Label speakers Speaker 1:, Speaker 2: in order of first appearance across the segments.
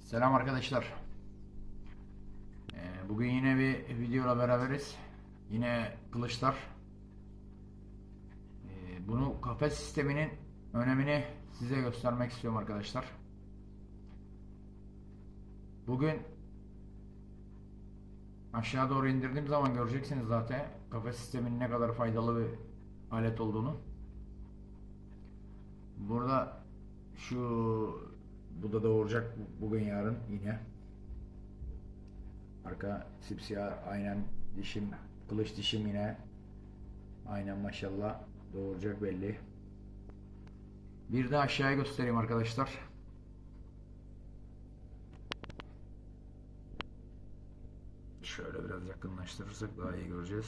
Speaker 1: Selam arkadaşlar. Ee, bugün yine bir videoyla beraberiz. Yine kılıçlar. Ee, bunu kafes sisteminin önemini size göstermek istiyorum arkadaşlar. Bugün aşağı doğru indirdiğim zaman göreceksiniz zaten kafes sisteminin ne kadar faydalı bir alet olduğunu. Burada şu bu da doğuracak bugün yarın yine. Arka sipsiyah aynen dişim kılıç dişim yine aynen maşallah doğuracak belli. Bir de aşağıya göstereyim arkadaşlar. Şöyle biraz yakınlaştırırsak daha iyi göreceğiz.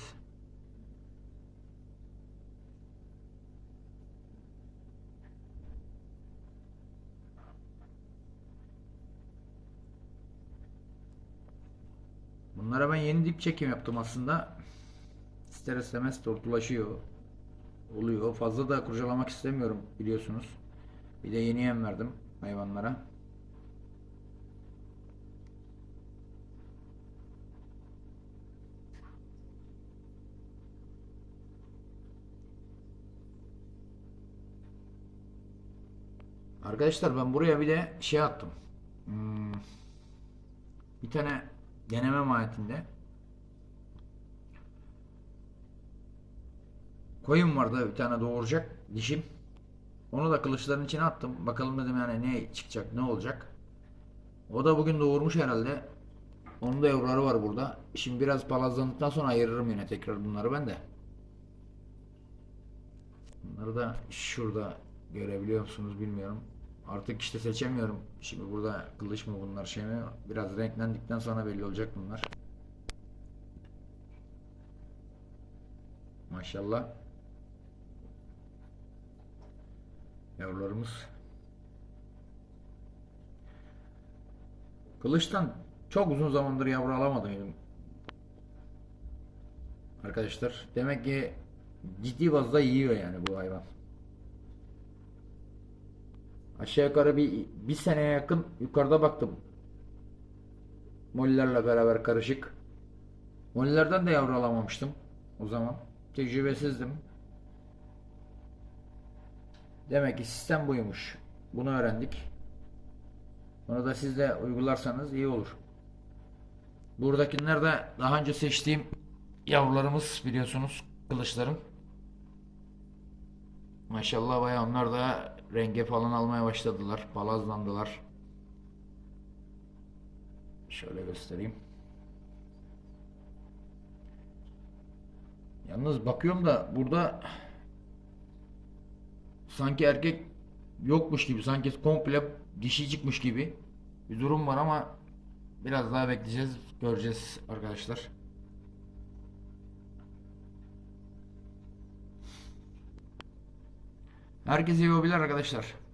Speaker 1: Bunlara ben yeni dip çekim yaptım aslında. İster istemez tortulaşıyor. Oluyor. Fazla da kurcalamak istemiyorum biliyorsunuz. Bir de yeni yem verdim hayvanlara. Arkadaşlar ben buraya bir de şey attım. Hmm, bir tane deneme mahiyetinde koyun vardı bir tane doğuracak dişim. Onu da kılıçların içine attım. Bakalım dedim yani ne çıkacak, ne olacak. O da bugün doğurmuş herhalde. Onun da yavruları var burada. Şimdi biraz palazlandıktan sonra ayırırım yine tekrar bunları ben de. Bunları da şurada görebiliyor musunuz bilmiyorum. Artık işte seçemiyorum. Şimdi burada kılıç mı bunlar şey mi? Biraz renklendikten sonra belli olacak bunlar. Maşallah. Yavrularımız. Kılıçtan çok uzun zamandır yavru alamadım. Arkadaşlar demek ki ciddi bazda yiyor yani bu hayvan. Aşağı yukarı bir, bir seneye yakın yukarıda baktım. Mollerle beraber karışık. Mollerden de yavru alamamıştım o zaman. Tecrübesizdim. Demek ki sistem buymuş. Bunu öğrendik. Bunu da siz de uygularsanız iyi olur. Buradakiler de daha önce seçtiğim yavrularımız biliyorsunuz kılıçlarım. Maşallah bayağı onlar da renge falan almaya başladılar. Palazlandılar. Şöyle göstereyim. Yalnız bakıyorum da burada sanki erkek yokmuş gibi, sanki komple dişi çıkmış gibi bir durum var ama biraz daha bekleyeceğiz, göreceğiz arkadaşlar. Herkese iyi hobiler arkadaşlar.